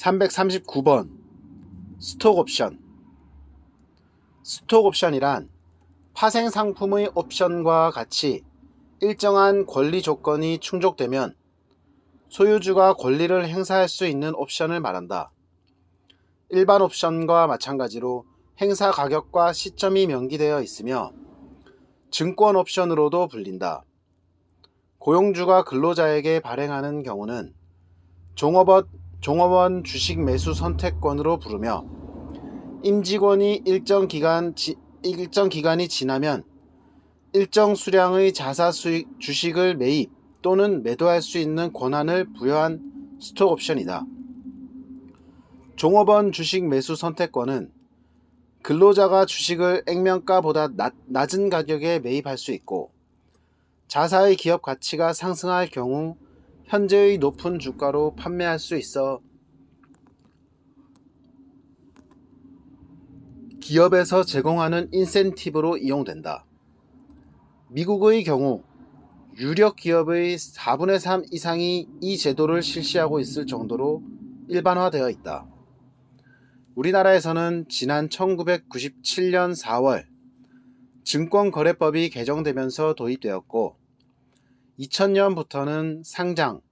339번 스톡 옵션 스톡 옵션이란 파생 상품의 옵션과 같이 일정한 권리 조건이 충족되면 소유주가 권리를 행사할 수 있는 옵션을 말한다. 일반 옵션과 마찬가지로 행사 가격과 시점이 명기되어 있으며 증권 옵션으로도 불린다. 고용주가 근로자에게 발행하는 경우는 종업원, 종업원 주식 매수 선택권으로 부르며 임직원이 일정 기간 지, 일정 기간이 지나면 일정 수량의 자사 수익 주식을 매입 또는 매도할 수 있는 권한을 부여한 스톡 옵션이다. 종업원 주식 매수 선택권은 근로자가 주식을 액면가보다 낮, 낮은 가격에 매입할 수 있고 자사의 기업 가치가 상승할 경우 현재의 높은 주가로 판매할 수 있어 기업에서 제공하는 인센티브로 이용된다. 미국의 경우 유력 기업의 4분의 3 이상이 이 제도를 실시하고 있을 정도로 일반화되어 있다. 우리나라에서는 지난 1997년 4월 증권거래법이 개정되면서 도입되었고 2000년부터는 상장,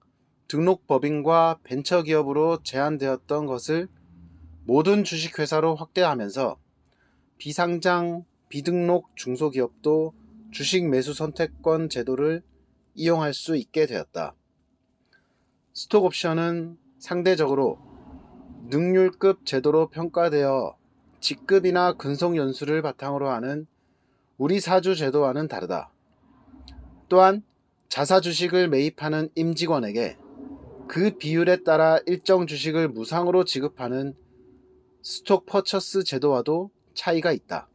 등록법인과 벤처기업으로 제한되었던 것을 모든 주식회사로 확대하면서 비상장, 비등록 중소기업도 주식 매수 선택권 제도를 이용할 수 있게 되었다. 스톡 옵션은 상대적으로 능률급 제도로 평가되어 직급이나 근속 연수를 바탕으로 하는 우리 사주 제도와는 다르다. 또한 자사 주식을 매입하는 임직원에게 그 비율에 따라 일정 주식을 무상으로 지급하는 스톡 퍼처스 제도와도 차이가 있다.